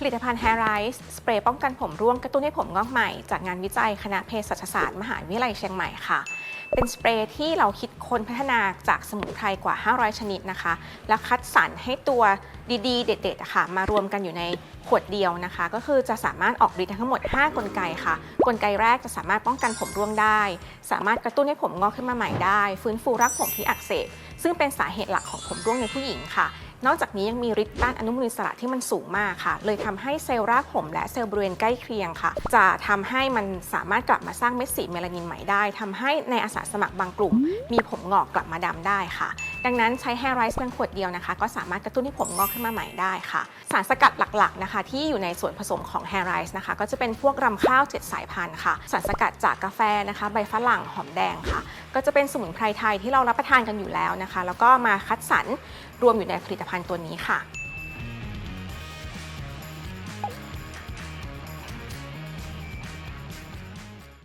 ผลิตภัณฑ์ Hair Rise สเปรย์ป้องกันผมร่วงกระตุ้นให้ผมงอกใหม่ จากงานวิจัยคณะเภสัชศาสตร์มหาวิทยาลัยเชียงใหม่ค่ะ เป็นสเปรย์ที่เราคิดค้นพัฒนาจากสมุนไพรกว่า 500 ชนิดนะคะ และคัดสรรให้ตัวดีๆ เด็ดๆะค่ะ มารวมกันอยู่ในขวดเดียวนะคะ ก็คือจะสามารถออกฤทธิ์ทั้งหมด 5 กลไกค่ะ กลไกแรกจะสามารถป้องกันผมร่วงได้ สามารถกระตุ้นให้ผมงอกขึ้นมาใหม่ได้ ฟื้นฟูรากผมที่อักเสบซึ่งเป็นสาเหตุหลักของผมร่วงในผู้หญิงค่ะ นอกจากนี้ยังมีฤทธิ์ต้านอนุมูลอิสระที่มันสูงมากค่ะ เลยทำให้เซลล์รากผมและเซลล์บริเวณใกล้เคียงค่ะ จะทำให้มันสามารถกลับมาสร้างเม็ดสีเมลานินใหม่ได้ทำให้ในอาสาสมัครบางกลุ่ม มีผมงอกกลับมาดำได้ค่ะ ดังนั้นใช้แฮร์ไรซ์เพียงขวดเดียวนะคะ ก็สามารถกระตุ้นให้ผมงอกขึ้นมาใหม่ได้ค่ะ สารสกัดหลักๆนะคะ ที่อยู่ในส่วนผสมของแฮร์ไรซ์นะคะ ก็จะเป็นพวกรำข้าว7สายพันธุ์ค่ะ สารสกัดจากกาแฟนะคะ ใบฝรั่งหอมแดงค่ะ ก็จะเป็นสมุนไพรไทยที่เรารับประทานกันอยู่แล้วนะคะ แล้วก็มาคัดสรรรวมอยู่ในผลิตภัณฑ์ตัวนี้ค่ะ